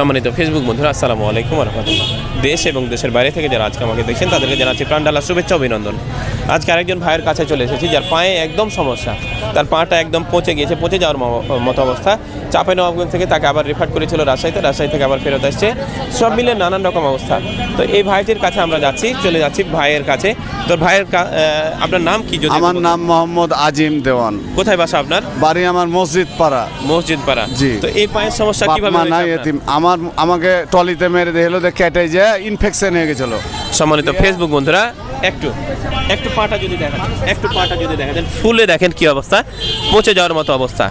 সম্মানিত ফেসবুক বন্ধুরা আসসালামু আলাইকুম রহমতুল্লাহ। দেশ এবং দেশের বাইরে থেকে যারা আজকে আমাকে দেখছেন তাদেরকে জানাচ্ছি প্রাণডালা শুভেচ্ছা অভিনন্দন। আজকে আরেকজন ভাইয়ের কাছে চলে এসেছি যার পায়ে একদম সমস্যা। তার পাটা একদম পচে গিয়েছে পচে যাওয়ার মতো অবস্থা। চাপে নবাবগঞ্জ থেকে তাকে আবার রেফার করেছিল রাজশাহীতে রাজশাহী থেকে আবার ফেরত আসছে। সব মিলে নানান রকম অবস্থা। তো এই ভাইটির কাছে আমরা যাচ্ছি চলে যাচ্ছি ভাইয়ের কাছে। তো ভাইয়ের আপনার নাম কি যদি আমার নাম মোহাম্মদ আজিম দেওয়ান। কোথায় বাসা আপনার? বাড়ি আমার মসজিদ পাড়া মসজিদ পাড়া জি। তো এই পায়ের সমস্যা কীভাবে মা আমার আমাকে টলিতে মেরে দিল যে কেটে যে ইনফেকশন হয়ে গেছিল। সম্মানিত ফেসবুক বন্ধুরা একটু একটু পাটা যদি দেখেন একটু পাটা যদি দেখেন ফুলে দেখেন কি অবস্থা পচে যাওয়ার মতো অবস্থা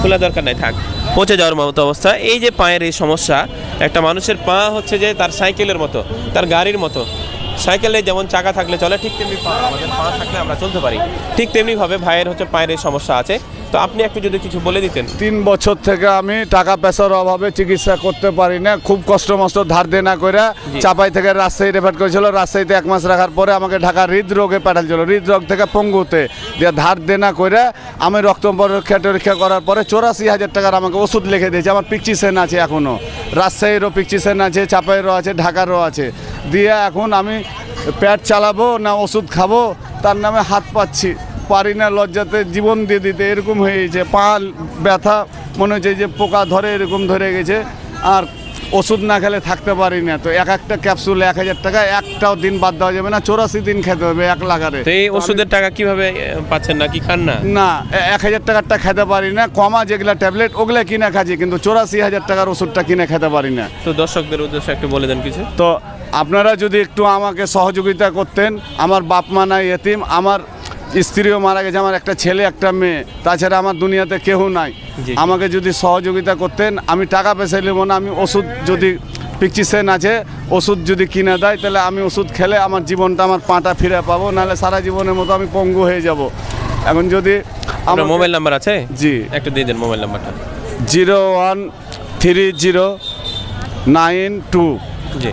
খোলা দরকার নাই থাক পচে যাওয়ার মতো অবস্থা এই যে পায়ের এই সমস্যা একটা মানুষের পা হচ্ছে যে তার সাইকেলের মতো তার গাড়ির মতো সাইকেলে যেমন চাকা থাকলে চলে ঠিক তেমনি পা আমাদের পা থাকলে আমরা চলতে পারি ঠিক তেমনিভাবে ভাইয়ের হচ্ছে পায়ের এই সমস্যা আছে তো আপনি একটু যদি কিছু বলে দিতেন। তিন বছর থেকে আমি টাকা পয়সার অভাবে চিকিৎসা করতে পারি না খুব কষ্ট মষ্ট ধার দেনা করে চাপাই থেকে রাজশাহী রেফার করেছিল রাজশাহীতে এক মাস রাখার পরে আমাকে ঢাকা হৃদরোগে পাঠাচ্ছিল হৃদরোগ থেকে পঙ্গুতে দিয়ে ধার দেনা করে আমি রক্ত পরীক্ষা টরীক্ষা করার পরে চৌরাশি হাজার টাকার আমাকে ওষুধ লিখে দিয়েছে আমার পিকচিসেন আছে এখনও রাজশাহীরও পিকচিসেন আছে চাপাইয়েরও আছে ঢাকারও আছে। দিয়ে এখন আমি পেট চালাবো না ওষুধ খাব তার নামে হাত পাচ্ছি। পারি না লজ্জাতে জীবন দিয়ে দিতে এরকম হয়ে গেছে। পা ব্যথা মনে হচ্ছে যে পোকা ধরে এরকম ধরে গেছে আর ওষুধ না খেলে থাকতে পারি না। তো এক একটা ক্যাপসুল এক হাজার টাকা একটাও দিন বাদ দেওয়া যাবে না চৌরাশি দিন খেতে হবে এক লাগারে। তো এই ওষুধের টাকা কীভাবে পাচ্ছেন না কি খান না? না এক হাজার টাকারটা খেতে পারি না কমা যেগুলা ট্যাবলেট ওগুলা কিনে খাচ্ছি কিন্তু চৌরাশি হাজার টাকার ওষুধটা কিনে খেতে পারি না। তো দর্শকদের উদ্দেশ্যে একটু বলে দেন কিছু। তো আপনারা যদি একটু আমাকে সহযোগিতা করতেন আমার বাপ মা নাই এতিম আমার স্ত্রীও মারা গেছে আমার একটা ছেলে একটা মেয়ে। তাছাড়া আমার দুনিয়াতে কেউ নাই। আমাকে যদি সহযোগিতা করতেন আমি টাকা পয়সা নেব না আমি ওষুধ যদি পিকচিসেন আছে ওষুধ যদি কিনে দেয় তাহলে আমি ওষুধ খেলে আমার জীবনটা আমার পাটা ফিরে পাবো নাহলে সারা জীবনের মতো আমি পঙ্গু হয়ে যাব। এখন যদি আমার মোবাইল নাম্বার আছে? জি। একটু দিয়ে দেন মোবাইল নাম্বারটা। Zero one three zero nine two জি।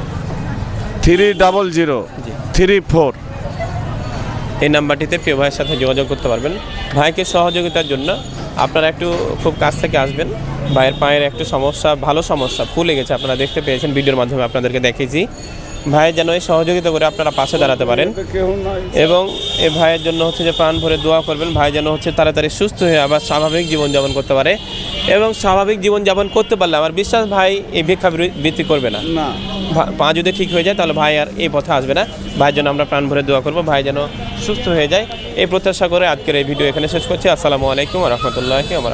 Three double zero three four. এই নাম্বারটিতে প্রিয় ভাইয়ের সাথে যোগাযোগ করতে পারবেন। ভাইকে সহযোগিতার জন্য আপনারা একটু খুব কাছ থেকে আসবেন। ভাইয়ের পায়ের একটু সমস্যা, ভালো সমস্যা ফুলে গেছে। আপনারা দেখতে পেয়েছেন, ভিডিওর মাধ্যমে আপনাদেরকে দেখেছি ভাইয়ের যেন এই সহযোগিতা করে আপনারা পাশে দাঁড়াতে পারেন। এবং এই ভাইয়ের জন্য হচ্ছে যে প্রাণ ভরে দোয়া করবেন। ভাই যেন হচ্ছে তাড়াতাড়ি সুস্থ হয়ে আবার স্বাভাবিক জীবনযাপন করতে পারে এবং স্বাভাবিক জীবনযাপন করতে পারলে আমার বিশ্বাস ভাই এই ভিক্ষা বৃত্তি করবে না। পা যদি ঠিক হয়ে যায় তাহলে ভাই আর এই পথে আসবে না। ভাইয়ের জন্য আমরা প্রাণ ভরে দোয়া করব। ভাই যেন সুস্থ হয়ে যায়। এই প্রত্যাশা করে আজকের এই ভিডিও এখানে শেষ করছি। আসসালামু আলাইকুম রহমতুল্লাহি আমার